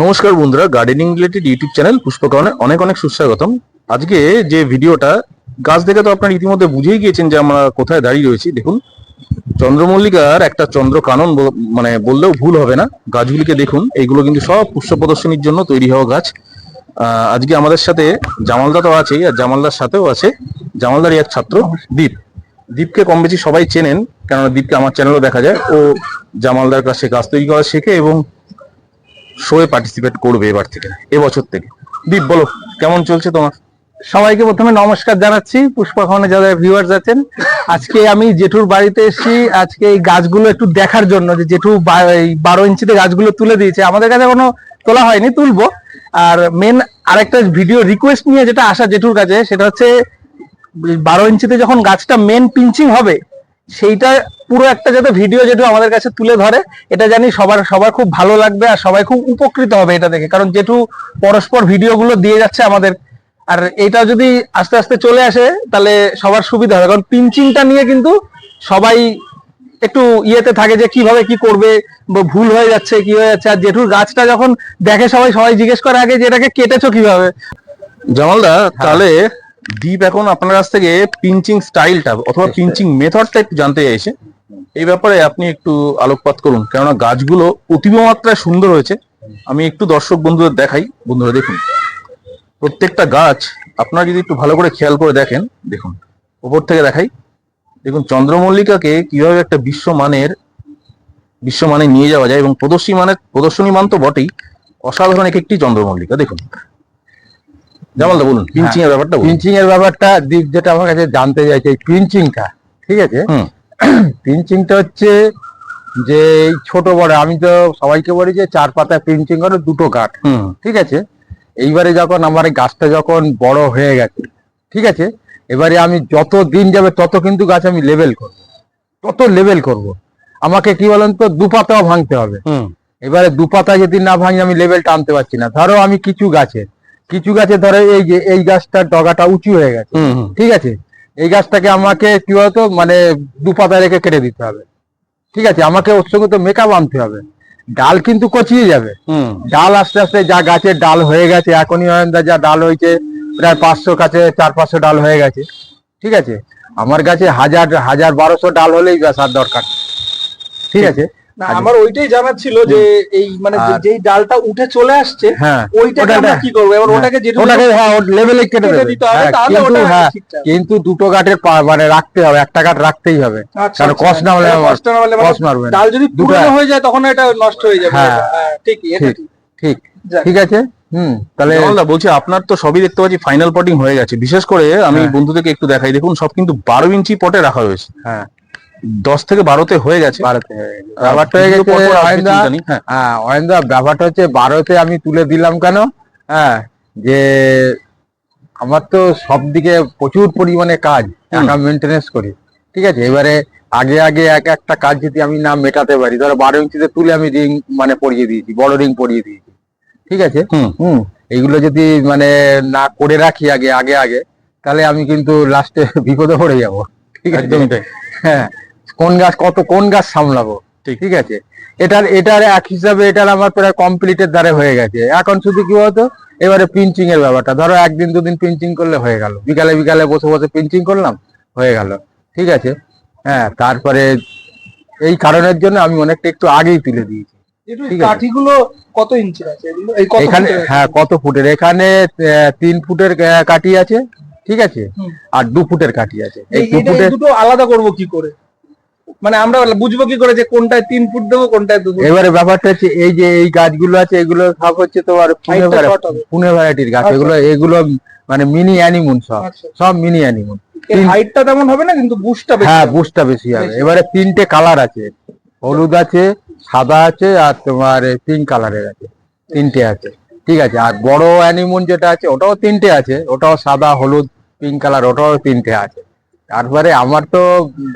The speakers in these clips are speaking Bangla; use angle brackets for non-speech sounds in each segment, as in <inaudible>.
নমস্কার বন্ধুরা গার্ডেনিং রিলেটেড ইউটিউব চ্যানেল পুষ্পকরণে অনেক অনেক সুস্বাগতম। আজকে যে ভিডিওটা, গাছ দেখে তো আপনারা ইতিমধ্যে বুঝেই গিয়েছেন যে আমরা কোথায় দাঁড়িয়ে রয়েছি। দেখুন, চন্দ্রমল্লিকার একটা চন্দ্র কানন মানে বললেও ভুল হবে না। গাছগুলিকে দেখুন, এইগুলো কিন্তু সব পুষ্প প্রদর্শনীর জন্য তৈরি হওয়া গাছ। আজকে আমাদের সাথে জামালদা তো আছেই, আর জামালদার সাথেও আছে জামালদারই এক ছাত্র, দীপ। দীপকে কম বেশি সবাই চেনেন, কেননা দীপকে আমার চ্যানেলও দেখা যায়। ও জামালদার কাছে গাছ তৈরি করা শেখে এবং শোয়ে পার্টিসিপেট করবে এবার থেকে, এবছর থেকে। দীপ, বলো, কেমন চলছে তোমার? সবাইকে প্রথমে নমস্কার জানাচ্ছি, পুষ্পা পুষ্পাখনে যারা ভিউয়ার্স আছেন। আজকে আমি জেঠুর বাড়িতে এসেছি, আজকে এই গাছগুলো একটু দেখার জন্য যে জেঠু বারো ইঞ্চিতে গাছগুলো তুলে দিয়েছে। আমাদের কাছে কোনো তোলা হয়নি, তুলবো। আর মেন আরেকটা ভিডিও রিকোয়েস্ট নিয়ে যেটা আসা জেঠুর কাছে, সেটা হচ্ছে, বারো ইঞ্চিতে যখন গাছটা মেন পিঞ্চিং হবে সেইটা পুরো একটা যাতে ভিডিও যেটু আমাদের কাছে তুলে ধরে এটা জানি সবার সবার খুব ভালো লাগবে আর সবাই খুব উপকৃত হবে এটা দেখে। কারণ যেটু পরস্পর ভিডিওগুলো দিয়ে যাচ্ছে আমাদের আর এটা যদি আস্তে আস্তে চলে আসে তাহলে সবার সুবিধা হবে। কারণ পিঞ্চিংটা নিয়ে কিন্তু সবাই একটু ইয়েতে থাকে যে কীভাবে কি করবে বা ভুল হয়ে যাচ্ছে কি হয়ে যাচ্ছে। আর জেঠুর গাছটা যখন দেখে সবাই সবাই জিজ্ঞেস করে আগে যে এটাকে কেটেছো কীভাবে? জামালদা হ্যাঁ। তাহলে দীপ এখন আপনার কাছ থেকে পিঞ্চিং স্টাইলটা অথবা পিঞ্চিং মেথডটা একটু জানতে চাইছে। এই ব্যাপারে আপনি একটু আলোকপাত করুন কেননা গাছগুলো অতীব মাত্রায় সুন্দর হয়েছে। আমি একটু দর্শক বন্ধুদের দেখাই বন্ধুরা দেখুন। প্রত্যেকটা গাছ আপনারা যদি একটু ভালো করে খেয়াল করে দেখেন দেখুন ওপর থেকে দেখাই। দেখুন চন্দ্রমল্লিকাকে কীভাবে একটা বিশ্বমানের বিশ্বমানে নিয়ে যাওয়া যায় এবং প্রদর্শনী মানের প্রদর্শনী মান তো বটেই। অসাধারণ এক একটি চন্দ্রমল্লিকা দেখুন। জামালদা বলুন পিঞ্চিং এর ব্যাপারটা পিঞ্চিং এর ব্যাপারটা দীপ যেটা আমার কাছে জানতে চাইছে এই পিঞ্চিংটা ঠিক আছে? পিঞ্চিংটা <clears throat> হচ্ছে যে এই ছোট বড় আমি তো সবাইকে বলি যে চার পাতায় পিঞ্চিং করো দুটো কাঠ ঠিক আছে? এইবারে যখন আমার এই গাছটা যখন বড় হয়ে গেছে ঠিক আছে? এবারে আমি যত দিন যাবে তত কিন্তু গাছ আমি লেভেল করব তত লেভেল করব। আমাকে কি বলেন তো দু পাতাও ভাঙতে হবে। হুম। এবারে দু পাতা যদি না ভাঙি আমি লেভেল টানতে পারছি না। ধরো আমি কিছু গাছে কিছু গাছে ধরো এই যে এই গাছটার ডগাটা উঁচু হয়ে গেছে। ঠিক আছে? এই গাছটাকে আমাকে কি বলতো মানে দু পাতা রেখে কেটে দিতে হবে। ঠিক আছে? আমাকে ওর সঙ্গে তো মেকআপ আনতে হবে। ডাল কিন্তু কচিয়ে যাবে। ডাল আস্তে আস্তে যা গাছের ডাল হয়ে গেছে এখনই যা ডাল হয়েছে প্রায় পাঁচশো কাছে চার পাঁচশো ডাল হয়ে গেছে। ঠিক আছে? আমার কাছে হাজার হাজার বারোশো ডাল হলেই ব্যাস আর দরকার ঠিক। আছে? না। আমার ওইটাই জানার ছিল যে এই মানে যে- যেই ডালটা উঠে চলে আসছে হ্যাঁ ওইটাকে আমরা কি করব? এবার হ্যাঁ, ওটাকে যেটুকু ওটাকে হ্যাঁ লেভেলে কেটে দিতে হবে হ্যাঁ, তাহলে কিন্তু ওটা হ্যাঁ কিন্তু দুটো গাঁটের মানে রাখতে হবে একটা গাঁট রাখতেই হবে। আচ্ছা, কারণ কষ না হলে কষ্ট না হলে মানে কষ মারবে ডাল যদি দুটো- হয়ে যায় তখন এটা নষ্ট হয়ে যাবে। হ্যাঁ। হ্যাঁ এটা ঠিক। ঠিক। ঠিক ঠিক আছে? হুম তাহলে বলছি আপনার তো সবই দেখতে পাচ্ছি ফাইনাল পটিং হয়ে গেছে। বিশেষ করে আমি। বন্ধুদেরকে একটু দেখাই। দেখুন সব কিন্তু বারো ইঞ্চি পটে রাখা হয়েছে হ্যাঁ। দশ থেকে বারোতে হয়ে গেছে। বারোতে ব্যাপারটা হয়ে গেছে অয়নদা, হ্যাঁ। হ্যাঁ ব্যাপারটা হচ্ছে বারোতে আমি তুলে দিলাম কেন? হ্যাঁ যে আমার তো সব দিকে প্রচুর পরিমাণে কাজ। একা মেনটেনেন্স করি ঠিক আছে? এবারে আগে আগে এক একটা কাজ যদি আমি না মেটাতে পারি ধরো বারো ইঞ্চিতে তুলে আমি রিং মানে পরিয়ে দিয়েছি বড় রিং পরিয়ে দিয়েছি ঠিক আছে? হুম। এইগুলো যদি মানে না করে রাখি আগে আগে আগে তাহলে আমি কিন্তু লাস্টে বিপদে পড়ে যাব ঠিক আছে? হ্যাঁ কোন গাছ কত কোন গাছ সামলাবো? ঠিক। আছে? এটার এটার এক হিসাবে এটার আমার প্রায় কমপ্লিটের দ্বারা হয়ে গেছে। এখন শুধু কি বলতো? এবারে পিঞ্চিং এর ব্যাপারটা। ধরো একদিন দুদিন পিঞ্চিং করলে হয়ে গেল। বিকালে বিকালে বসে বসে পিঞ্চিং করলাম হয়ে গেল। ঠিক আছে? হ্যাঁ তারপরে এই কারণের জন্য আমি অনেকটা একটু আগেই তুলে দিয়েছি। একটু ঠিক আছে। কাঠিগুলো কত ইঞ্চি আছে? এগুলো এই কত এখানে হ্যাঁ কত ফুটের? এখানে তিন ফুটের কাঠি আছে। ঠিক আছে? আর দু ফুটের কাঠি আছে। এই এই- দু ফুটের দুটো আলাদা করব কি করে? মানে আমরা বুঝব কি করে যে কোনটায় তিন ফুট দেবো কোনটায় দু ফুট? এবারে ব্যাপারটা হচ্ছে এই যে এই গাছগুলো আছে এগুলো সব হচ্ছে তোমার পুনে ভ্যারাইটির গাছ। আচ্ছা। এগুলো এগুলো মানে মিনি অ্যানিমুন সব। আচ্ছা। সব মিনি অ্যানিমুন হাইটটা তেমন হবে না কিন্তু বুশটা বেশি হ্যাঁ। বুস্টটা বেশি হবে। এবারে তিনটে কালার আছে। হলুদ আছে সাদা আছে আর তোমার পিঙ্ক কালারের আছে। তিনটে আছে। ঠিক আছে। আর বড় অ্যানিমুন যেটা আছে ওটাও তিনটে আছে। ওটাও সাদা হলুদ পিঙ্ক কালার ওটাও তিনটে আছে। তারপরে আমার তো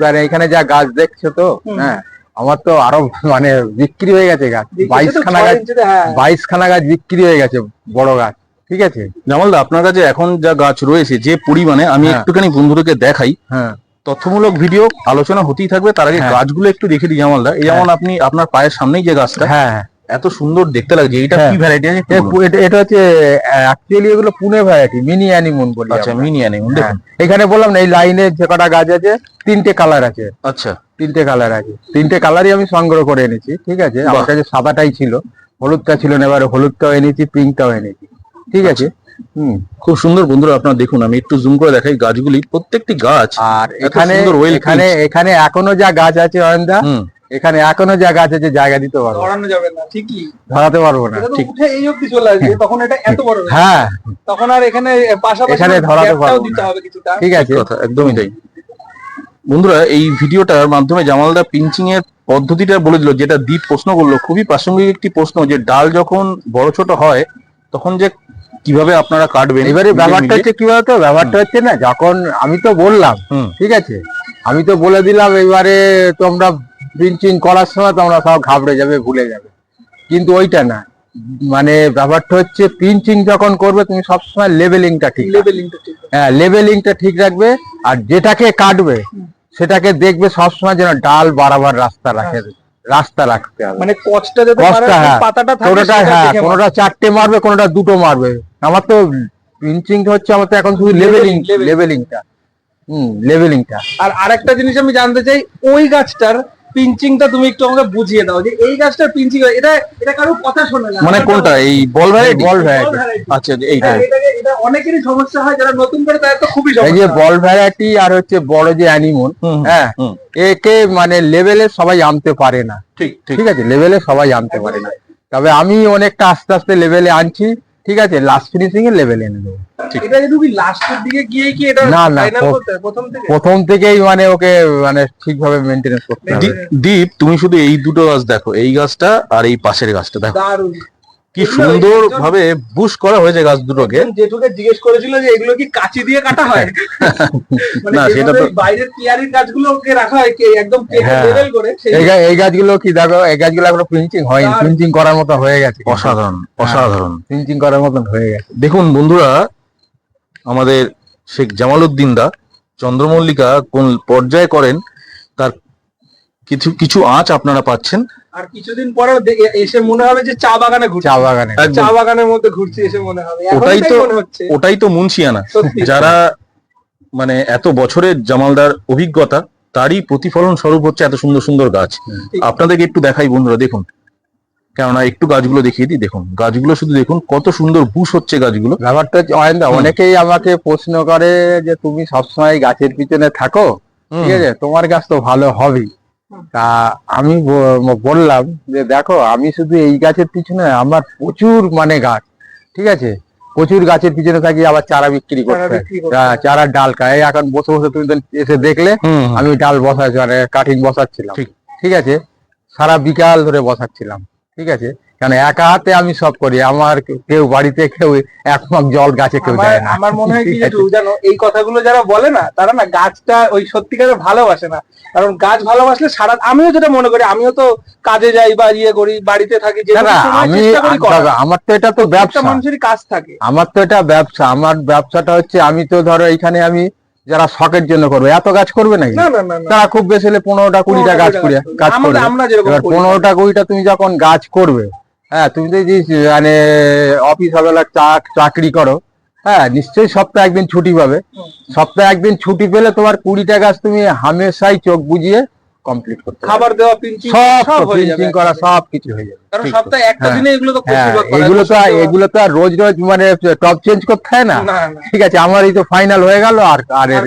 মানে এখানে যা গাছ দেখছ তো হ্যাঁ আমার তো আরও মানে বিক্রি হয়ে গেছে গাছ। বাইশ খানা গাছ হ্যাঁ। বাইশ খানা গাছ বিক্রি হয়ে গেছে বড় গাছ ঠিক আছে? জামালদা আপনার কাছে এখন যা গাছ রয়েছে যে পরিমাণে আমি হ্যাঁ। একটুখানি বন্ধুদেরকে দেখাই হ্যাঁ। তথ্যমূলক ভিডিও আলোচনা হতেই থাকবে তার আগে হ্যাঁ। গাছগুলো একটু দেখে দিই জামালদা। এই যেমন আপনি আপনার পায়ের সামনেই যে গাছটা হ্যাঁ হ্যাঁ। এত সুন্দর দেখতে লাগছে এটা হ্যাঁ। কি ভ্যারাইটি আছে এটা- এটা হচ্ছে অ্যাকচুয়ালি এগুলো পুনে ভ্যারাইটি মিনি অ্যানিমন বলি আচ্ছা মিনি অ্যানিমন হ্যাঁ। দেখুন। এখানে বললাম না এই লাইনে যে কটা গাছ আছে তিনটে কালার আছে। আচ্ছা। তিনটে কালার আছে। তিনটে কালারই আমি সংগ্রহ করে এনেছি ঠিক আছে? আমার কাছে সাদাটাই ছিল। হলুদটা ছিল না এবারে হলুদটাও এনেছি পিঙ্কটাও এনেছি ঠিক আছে? হুম। খুব সুন্দর বন্ধুরা আপনারা দেখুন আমি একটু জুম করে দেখাই গাছগুলি প্রত্যেকটি গাছ আর এখানে এখানে এখানে এখনও যা গাছ আছে অয়নদা হুম। এখানে এখনও যা গাছ আছে জায়গা দিতে পারব। ধরানো যাবে না ঠিকই। ধরাতে পারব না ঠিক। উঠে এই অবধি চলে আসবে তখন এটা এত বড় হ্যাঁ তখন আর এখানে পাশাপাশি এখানে ধরাতে পারব দিতে হবে কিছুটা। ঠিক আছে। কথা একদমই তাই। বন্ধুরা এই ভিডিওটার মাধ্যমে জামালদা পিঞ্চিং এর পদ্ধতিটা বলে দিল যেটা দ্বীপ প্রশ্ন করল খুবই প্রাসঙ্গিক একটি প্রশ্ন যে ডাল যখন বড় ছোট হয় তখন যে কীভাবে আপনারা কাটবেন এবারে ব্যাপারটা হচ্ছে কি বলতো? ব্যাপারটা হচ্ছে না যখন আমি তো বললাম হুম। ঠিক আছে? আমি তো বলে দিলাম এবারে তোমরা পিঞ্চিং করার সময় তোমরা সব ঘাবড়ে যাবে ভুলে যাবে। কিন্তু ওইটা না। মানে ব্যাপারটা হচ্ছে পিঞ্চিং যখন করবে তুমি সবসময় লেভেলিংটা ঠিক। ঠিক হ্যাঁ লেভেলিংটা ঠিক রাখবে আর যেটাকে কাটবে সেটাকে দেখবে সবসময় যেন ডাল বারাবার রাস্তা রাখে। রাস্তা রাখতে হবে। মানে কচটা যাতে হ্যাঁ। পাতাটা কোনোটা হ্যাঁ কোনোটা চারটে মারবে কোনোটা দুটো মারবে। আমার তো পিঞ্চিং হচ্ছে আমার তো এখন শুধু leveling. লেভেলিংটা হুম লেভেলিংটা আর আরেকটা জিনিস আমি জানতে চাই ওই গাছটার পিঞ্চিংটা তুমি একটু আমাকে বুঝিয়ে দাও যে এই গাছটার পিঞ্চিং এটা এটা কারও কথা শোনে না। মানে কোনটা? এই বল ভ্যারাইটি বল ভ্যারাইটি আচ্ছা এইটা। হ্যাঁ, এটা অনেকেরই সমস্যা হয় যারা নতুন করে তাদের তো খুবই এই যে বল ভ্যারাইটি আর হচ্ছে বড় যে অ্যানিমল হ্যাঁ একে মানে লেভেলে সবাই আনতে পারে না। ঠিক ঠিক। আছে লেভেলে সবাই আনতে পারে না। <laughs> তবে আমি অনেকটা আস্তে আস্তে লেভেলে আনছি। ঠিক আছে লাস্ট ফিনিশিং এর লেভেল এনে দেবো। ঠিক। এটা যদি তুমি লাস্টের দিকে গিয়ে কি এটা না, না, ফাইনাল ও- করতে প্রথম থেকে? প্রথম থেকেই মানে ওকে মানে ঠিকভাবে মেনটেনেন্স করতে হবে। দীপ তুমি শুধু এই দুটো গাছ দেখো এই গাছটা আর এই পাশের গাছটা দেখো। দারুণ। কি সুন্দর ভাবে বুশ করা হয়েছে গাছ দুটোকে। জেঠুকে জিজ্ঞেস করেছিল যে এগুলো কি কাঁচি দিয়ে কাটা হয়? <laughs> মানে না, সেটা তো- এই বাইরের পিয়ারির গাছগুলোকে রাখা হয় কে একদম হ্যাঁ। লেভেল করে এই গাছগুলো কি দেখো এই গাছগুলো এখনও প্রিন্টিং হয়নি। প্রিন্টিং করার মতো হয়ে গেছে। অসাধারণ অসাধারণ। প্রিন্টিং করার মতন হয়ে গেছে। দেখুন বন্ধুরা আমাদের শেখ জামালউদ্দিন দা চন্দ্রমল্লিকা কোন পর্যায়ে করেন তার কিছু কিছু আঁচ আপনারা পাচ্ছেন। আর কিছুদিন পরে এসে মনে হবে যে চা বাগানে ঘুরছি। চা বাগানে। চা বাগানের মধ্যে ঘুরছি এসে মনে হবে। ওটাই তো- ওটাই তো মুন্সিয়ানা। যারা মানে এত বছরের জামালদার অভিজ্ঞতা তারই প্রতিফলন স্বরূপ হচ্ছে এত সুন্দর সুন্দর গাছ। আপনাদেরকে একটু দেখাই বন্ধুরা দেখুন। কেননা একটু গাছগুলো দেখিয়ে দিই দেখুন। গাছগুলো শুধু দেখুন কত সুন্দর বুশ হচ্ছে গাছগুলো। ব্যাপারটা অয়নদা। অনেকেই আমাকে প্রশ্ন করে যে তুমি সবসময় গাছের পিছনে থাকো? ঠিক আছে? তোমার গাছ তো ভালো হবেই। তা আমি বললাম যে দেখো আমি শুধু এই গাছের পিছনে আমার প্রচুর মানে গাছ ঠিক আছে? প্রচুর গাছের পিছনে থাকি আবার চারা বিক্রি চারা করতে। হয়। বিক্রি করতে। চা- চারার ডাল খায়। এখন বসে বসে তুমি এসে দেখলে। আমি ডাল বসাচ্ছি মানে কাটিং বসাচ্ছিলাম। ঠিক। ঠিক আছে? সারা বিকাল ধরে বসাচ্ছিলাম। ঠিক আছে? কারণ একা হাতে আমি সব করি? আমার কেউ- বাড়িতে কেউ এক মগ জল গাছে কেউ দেয় না। আমার মনে হয় কি? <laughs> জানো এই কথাগুলো যারা বলে না তারা না গাছটা ওই সত্যিকারে ভালোবাসে না। কারণ গাছ ভালোবাসলে সারা আমিও যেটা মনে করি আমিও তো কাজে যাই বা ইয়ে করি বাড়িতে থাকি যে আমি আমার তো এটা তো ব্যবসা। মানুষেরই কাজ থাকে। আমার তো এটা ব্যবসা। আমার ব্যবসাটা হচ্ছে আমি তো ধরো এখানে আমি যারা শখের জন্য করবে এত গাছ করবে নাকি? তারা খুব বেশি হলে পনেরোটা কুড়িটা গাছ করে গাছ করবে। পনেরোটা কুড়িটা তুমি যখন গাছ করবে হ্যাঁ তুমি যদি মানে অফিস বেলা চাকরি করো হ্যাঁ নিশ্চয়ই সপ্তাহে একদিন ছুটি পাবে। সপ্তাহে একদিন ছুটি পেলে তোমার কুড়িটা গাছ তুমি হামেশাই চোখ বুঝিয়ে কমপ্লিট করতে খাবার দেওয়া পিঞ্চিং সব হয়ে ফিনিশিং করা সব কিছু হয়ে যাবে। কারণ সপ্তাহে একটা। দিনে এগুলো তো হ্যাঁ এগুলো তো আর- এগুলো তো আর রোজ রোজ মানে টপ চেঞ্জ করতে হয় না। ঠিক আছে আমার এই তো ফাইনাল হয়ে গেল আর আর আর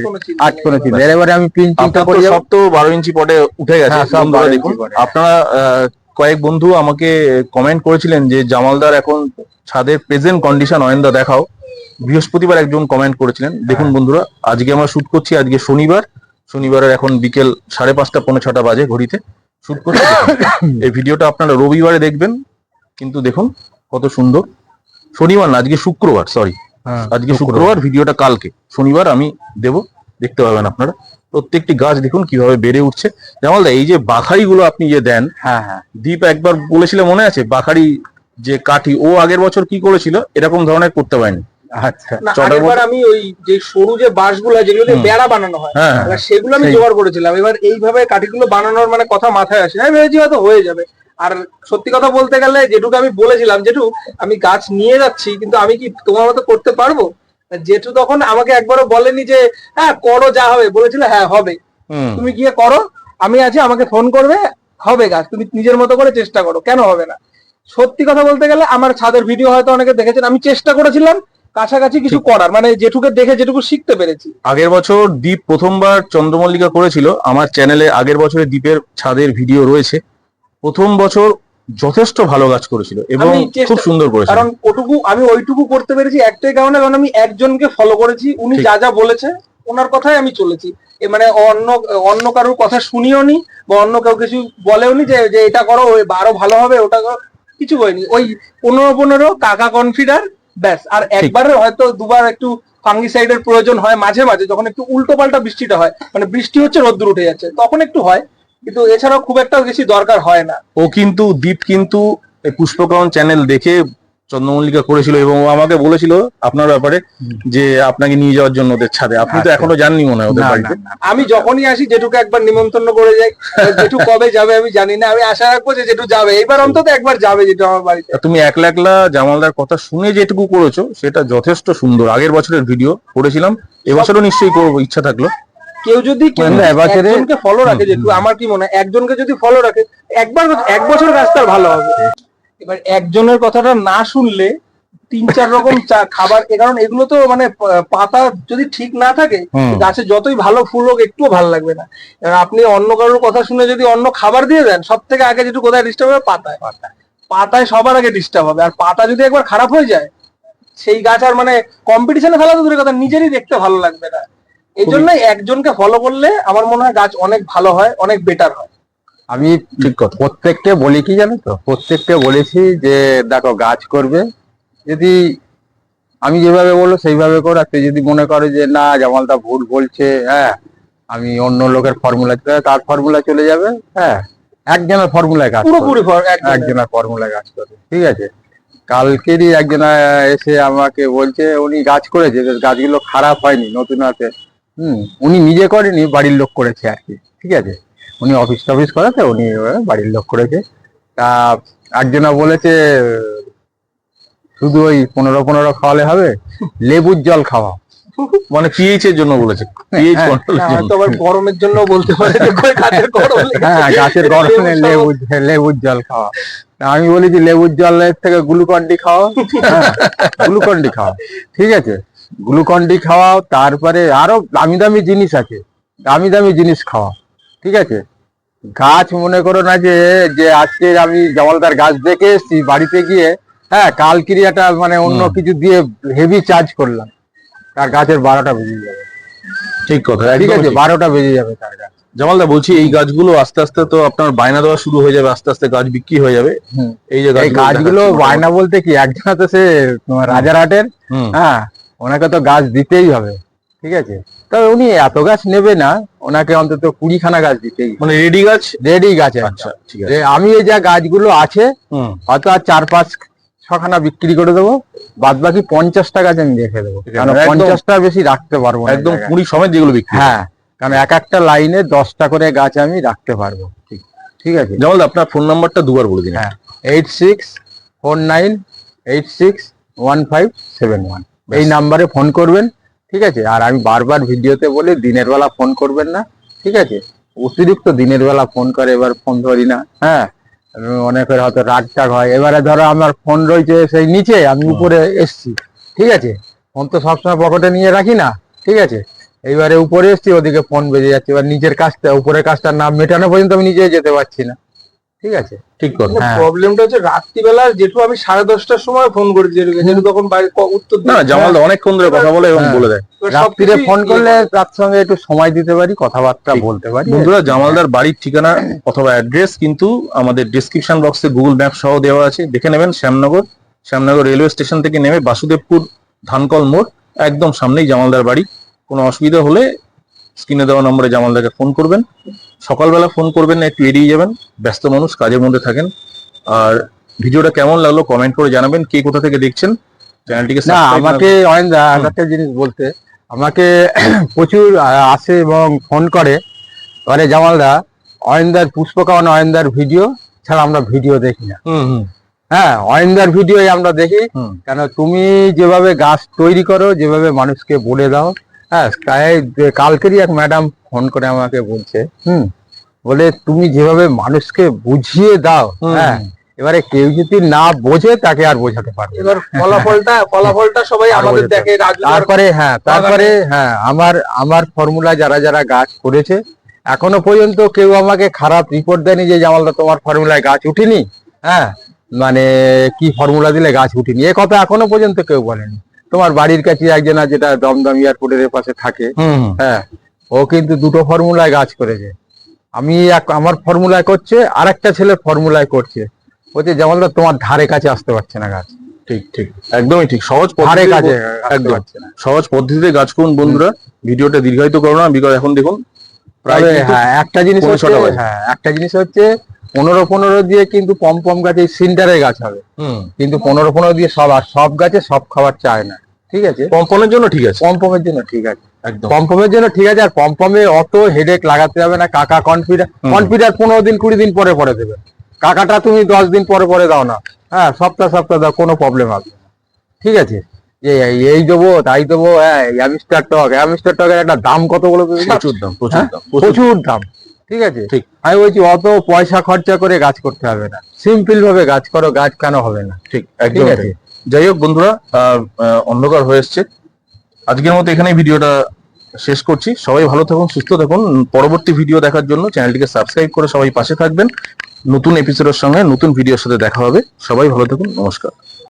কোনো চিন্তা। এবারে আমি পিঞ্চিংটা আপনার করে। সব তো বারো ইঞ্চি পটে উঠে গেছে হ্যাঁ, সব বন্ধুরা 12 দেখুন। ইঞ্চি পটে। আপনারা আহ, কয়েক বন্ধু আমাকে কমেন্ট করেছিলেন যে জামালদার এখন ছাদের প্রেজেন্ট কন্ডিশন অয়েন্দা দেখাও। বৃহস্পতিবার একজন কমেন্ট করেছিলেন। দেখুন হ্যাঁ। বন্ধুরা আজকে আমরা শুট করছি আজকে শনিবার। শনিবারের এখন বিকেল সাড়ে পাঁচটা পৌনে ছটা বাজে ঘড়িতে। শুট করছি এই ভিডিওটা আপনারা রবিবারে দেখবেন কিন্তু দেখুন কত সুন্দর। শনিবার না আজকে শুক্রবার সরি হ্যাঁ, আজকে শুক্রবার ভিডিওটা কালকে। শনিবার আমি দেব দেখতে পাবেন আপনারা। প্রত্যেকটি গাছ দেখুন কীভাবে বেড়ে উঠছে। যেমন এই যে বাখারি গুলো আপনি যে দেন হ্যাঁ হ্যাঁ। দীপ একবার বলেছিল মনে আছে? বাখারি যে কাঠি ও আগের বছর কি করেছিল? এরকম ধরনের করতে পারেনি। আচ্ছা। আমি ওই যে সরু যে বাঁশগুলো যেগুলো দিয়ে বেড়া বানানো হয় হ্যাঁ হ্যাঁ। সেগুলো আমি জোগাড় করেছিলাম। এবার এইভাবে কাঠিগুলো বানানোর মানে কথা মাথায় আসে আমি ভেবেছি হয়তো হয়ে যাবে। আর সত্যি কথা বলতে গেলে যেটুকু আমি বলেছিলাম যেটু আমি গাছ নিয়ে যাচ্ছি কিন্তু আমি কি তোমার মতো করতে পারব? জেঠু তখন আমাকে একবারও বলেনি যে হ্যাঁ করো যা হবে। বলেছিল হ্যাঁ হবে। তুমি গিয়ে করো আমি আছি আমাকে ফোন করবে হবে গাছ তুমি নিজের মতো করে চেষ্টা করো কেন হবে না? সত্যি কথা বলতে গেলে আমার ছাদের ভিডিও হয়তো অনেকে দেখেছেন আমি চেষ্টা করেছিলাম কাছাকাছি কিছু করার মানে যেটুকু দেখে যেটুকু শিখতে পেরেছি। আগের বছর দীপ প্রথমবার চন্দ্রমল্লিকা করেছিল আমার চ্যানেলে আগের বছরে দীপের ছাদের ভিডিও রয়েছে। প্রথম বছর যথেষ্ট ভালো কাজ করেছিল এবং খুব সুন্দর করেছিল। কারণ ওটুকু আমি ওইটুকু করতে পেরেছি একটাই কারণে কারণ আমি একজনকে ফলো করেছি উনি যা যা বলেছে ওনার কথাই আমি চলেছি। মানে অন্য অন্য কারোর কথা শুনিও নি বা অন্য কেউ কিছু বলেও নি যে এটা করো আরও ভালো হবে ওটা করো কিছু বলিনি ওই পনেরো পনেরো কাকা কনফিডার ব্যাস। আর একবারে হয়তো দুবার একটু ফাঙ্গিসাইডের প্রয়োজন হয় মাঝে মাঝে যখন একটু উল্টো পাল্টা বৃষ্টিটা হয় মানে বৃষ্টি হচ্ছে রোদ্দুর উঠে যাচ্ছে তখন একটু হয় কিন্তু এছাড়াও খুব একটা বেশি দরকার হয় না। ও কিন্তু দীপ কিন্তু পুষ্পকরণ চ্যানেল দেখে চন্দ্রমল্লিকা করেছিল এবং আমাকে বলেছিল আপনার ব্যাপারে যে আপনাকে নিয়ে যাওয়ার জন্য ওদের ছাদে। আপনি তো আচ্ছা। এখনও জাননি মনে হয় ওদের বাড়িতে। আমি যখনই আসি জেঠুকে একবার নিমন্ত্রণ করে যাই। <laughs> জেঠু কবে যাবে আমি জানি না। আমি আশা রাখব যে জেঠু যাবে। এইবার অন্তত একবার যাবে জেঠু আমার বাড়িতে। তুমি একলা একলা জামালদার কথা শুনে যেটুকু করেছ সেটা যথেষ্ট সুন্দর। আগের বছরের ভিডিও করেছিলাম। এবছরও নিশ্চয়ই করব ইচ্ছা থাকল। কেউ যদি কেউ না, একজনকে ফলো রাখে জেঠু আমার কি মনে হয়? একজনকে যদি ফলো রাখে একবার এক বছর গাছ তার ভালো হবে। এবার একজনের কথাটা না শুনলে তিন চার রকম চা- খাবার এ কারণ এগুলো তো মানে পাতা যদি ঠিক না থাকে গাছে যতই ভালো ফুল হোক একটুও ভালো লাগবে না। এবার আপনি অন্য কারোর কথা শুনে যদি অন্য খাবার দিয়ে দেন সব থেকে আগে যেটু কোথায় ডিস্টার্ব হবে পাতায়। পাতায়। পাতায় সবার আগে ডিস্টার্ব হবে। আর পাতা যদি একবার খারাপ হয়ে যায় সেই গাছ আর মানে কম্পিটিশনে ফেলা তো দূরের কথা নিজেরই দেখতে ভালো লাগবে না। এই জন্যই একজনকে ফলো করলে আমার মনে হয় গাছ অনেক ভালো হয় অনেক বেটার হয়। আমি ঠিক কথা। প্রত্যেককে বলি কি জানো তো? প্রত্যেককে বলেছি যে দেখো গাছ করবে। যদি আমি যেভাবে বলব সেইভাবে করো। আর তুই যদি মনে করে যে না জামালদা ভুল বলছে হ্যাঁ আমি অন্য লোকের ফর্মুলা তার ফর্মুলা চলে যাবে হ্যাঁ একজনের ফর্মুলায় কাজ করবে। পুরোপুরি। একজনের। ফর্মুলায় কাজ করে ঠিক আছে? কালকেরই একজন এসে আমাকে বলছে উনি গাছ করেছে গাছগুলো খারাপ হয়নি নতুন আছে। হুম উনি নিজে করেনি বাড়ির লোক করেছে আর কি ঠিক আছে? উনি অফিস টফিস করে তো উনি বাড়ির লোক করেছে। তা একজনা বলেছে শুধু ওই পনেরো পনেরো খাওয়ালে হবে লেবুর জল খাওয়া মানে পিএইচ এর জন্য বলেছে হ্যাঁ, হয়তো আবার গরমের জন্য বলতে পারে গাছের হ্যাঁ গাছের গরমে লেবু লেবু লেবুর জল খাওয়া। আমি বলি যে লেবুর জলের থেকে গ্লুকন ডি খাওয়া। গ্লুকন ডি খাওয়া ঠিক আছে? গ্লুকন ডি খাওয়াও তারপরে আরও দামি দামি জিনিস আছে। দামি দামি জিনিস খাওয়া ঠিক আছে? গাছ মনে করো না যে যে আজকে আমি জামালদার গাছ দেখে এসেছি বাড়িতে গিয়ে হ্যাঁ কাল ক্রিয়াটা মানে অন্য কিছু দিয়ে হেভি চার্জ করলাম। তার গাছের বারোটা বেজে যাবে। ঠিক কথা ঠিক আছে বারোটা বেজে যাবে তার গাছ। জামালদা বলছি এই গাছগুলো আস্তে আস্তে তো আপনার বায়না দেওয়া শুরু হয়ে যাবে আস্তে আস্তে গাছ বিক্রি হয়ে যাবে। এই যে গাছগুলো বায়না বলতে কি একজন তো সে রাজারহাটের হ্যাঁ ওনাকে তো গাছ দিতেই হবে ঠিক আছে? তবে উনি এত গাছ নেবে না ওনাকে অন্তত কুড়িখানা গাছ দিতেই মানে রেডি গাছ? রেডি গাছ। আচ্ছা ঠিক আছে। আমি এই যা গাছগুলো আছে হয়তো আর চার পাঁচ ছখানা বিক্রি করে দেবো বাদ বাকি পঞ্চাশটা গাছ আমি রেখে দেবো। কারণ পঞ্চাশটা বেশি রাখতে পারব একদম কুড়ি সময় যেগুলো বিক্রি। হ্যাঁ কারণ এক একটা লাইনে দশটা করে গাছ আমি রাখতে পারব ঠিক আছে? জামালদা আপনার ফোন নাম্বারটা দুবার বলে দিন। হ্যাঁ eight six four nine eight six one five seven one এই নাম্বারে ফোন করবেন ঠিক আছে? আর আমি বারবার ভিডিওতে বলি দিনের বেলা ফোন করবেন না ঠিক আছে? অতিরিক্ত দিনের বেলা ফোন করে এবার ফোন ধরি না হ্যাঁ? অনেকের হয়তো রাগ টাগ হয়। এবারে ধরো আমার ফোন রয়েছে সেই নিচে আমি উপরে এসছি ঠিক আছে? ফোন তো সবসময় পকেটে নিয়ে রাখি না ঠিক আছে? এইবারে উপরে এসছি ওদিকে ফোন বেজে যাচ্ছে এবার নিচের কাজটা উপরের কাজটা না মেটানো পর্যন্ত আমি নিজে যেতে পারছি না। ঠিক আছে? ঠিক কথা হ্যাঁ। প্রবলেমটা হচ্ছে রাত্রিবেলা যেটু আমি সাড়ে দশটার সময় ফোন করেছি যেটুকু যেটু তখন ক- উত্তর না। জামালদা অনেকক্ষণ ধরে কথা বলে এবং হ্যাঁ। বলে দেয়। রাত্রিরে ফোন ইয়ে করলে করে। তার সঙ্গে একটু সময় দিতে পারি কথাবার্তা বলতে পারি। বন্ধুরা জামালদার বাড়ির ঠিকানা অথবা অ্যাড্রেস কিন্তু আমাদের ডিসক্রিপশন বক্সে গুগল ম্যাপ সহ দেওয়া আছে। দেখে নেবেন শ্যামনগর শ্যামনগর রেলওয়ে স্টেশন থেকে নেমে বাসুদেবপুর ধানকল মোড় একদম সামনেই জামালদার বাড়ি। কোনো অসুবিধা হলে স্ক্রিনে দেওয়া নম্বরে জামালদাকে ফোন করবেন। সকালবেলা ফোন করবেন না একটু এড়িয়ে যাবেন। ব্যস্ত মানুষ কাজের মধ্যে থাকেন। আর ভিডিওটা কেমন লাগল কমেন্ট করে জানাবেন কে কোথা থেকে দেখছেন? চ্যানেলটিকে না আমাকে অয়েন্দা একটা জিনিস বলতে আমাকে <clears throat> প্রচুর আসে এবং ফোন করে করে জামালদা অয়েন্দার পুষ্পকাওয়ান অয়েন্দার ভিডিও ছাড়া আমরা ভিডিও দেখি না। হ্যাঁ অয়েন্দার ভিডিওই আমরা দেখি। কেন তুমি যেভাবে গাছ তৈরি করো যেভাবে মানুষকে বলে দাও হ্যাঁ তাই কালকেরই এক ম্যাডাম ফোন করে আমাকে বলছে হুম বলে তুমি যেভাবে মানুষকে বুঝিয়ে দাও হ্যাঁ এবারে কেউ যদি না বোঝে তাকে আর বোঝাতে পারবে এবার ফলাফলটা ফলাফলটা সবাই আমাদের দেখে তারপরে হ্যাঁ তারপরে হ্যাঁ আমার আমার ফর্মুলা যারা যারা গাছ করেছে এখনও পর্যন্ত কেউ আমাকে খারাপ রিপোর্ট দেয়নি যে জামালদা তোমার ফর্মুলায় গাছ উঠিনি হ্যাঁ মানে কি ফর্মুলা দিলে গাছ উঠিনি এ কথা এখনও পর্যন্ত কেউ বলেনি। তোমার বাড়ির কাছে একজন যেটা দমদম এয়ারপোর্টের পাশে থাকে। হ্যাঁ ও কিন্তু দুটো ফর্মুলায় গাছ করেছে। আমি এক- আমার ফর্মুলায় করছে আর একটা ছেলে ফর্মুলায় করছে। বলছে জামালদা তোমার ধারে কাছে আসতে পারছে না গাছ ঠিক ঠিক। একদমই ঠিক। সহজ ধারে কাছে একদম। সহজ পদ্ধতিতে গাছ করুন বন্ধুরা। ভিডিওটা দীর্ঘায়িত করো না বিকজ এখন দেখুন প্রায় হ্যাঁ একটা জিনিস হচ্ছে হ্যাঁ একটা জিনিস হচ্ছে পনেরো পনেরো দিয়ে কিন্তু পম পম গাছে সিন্টারের গাছ হবে। কিন্তু পনেরো পনেরো দিয়ে সব আর সব গাছে সব খাবার চায় না। ঠিক আছে? পম্পনের জন্য ঠিক আছে। পমপমের জন্য ঠিক আছে। একদম। পমপমের জন্য ঠিক আছে আর পমপমে অত হেডেক লাগাতে হবে না। কাকা কনফিডার কনফিডার পনেরো দিন কুড়ি দিন পরে পরে দেবে। কাকাটা তুমি দশ দিন পরে পরে দাও না। হ্যাঁ সপ্তাহ সপ্তাহ দাও কোনো প্রবলেম হবে না। ঠিক আছে? যে এই- দেবো তাই দেবো হ্যাঁ অ্যামিস্টার টক অ্যামিস্টার টকের একটা দাম কত বলে প্রচুর দাম প্রচুর? দাম। প্রচুর দাম। ঠিক আছে? ঠিক। আমি বলছি অত পয়সা খরচা করে গাছ করতে হবে না। সিম্পল ভাবে গাছ করো গাছ কেন হবে না? ঠিক ঠিক একদম আছে? যাই হোক বন্ধুরা অন্ধকার হয়ে এসছে। আজকের মতো এখানেই ভিডিওটা শেষ করছি। সবাই ভালো থাকুন সুস্থ থাকুন। পরবর্তী ভিডিও দেখার জন্য চ্যানেলটিকে সাবস্ক্রাইব করে সবাই পাশে থাকবেন। নতুন এপিসোডের সঙ্গে নতুন ভিডিওর সাথে দেখা হবে। সবাই ভালো থাকুন নমস্কার।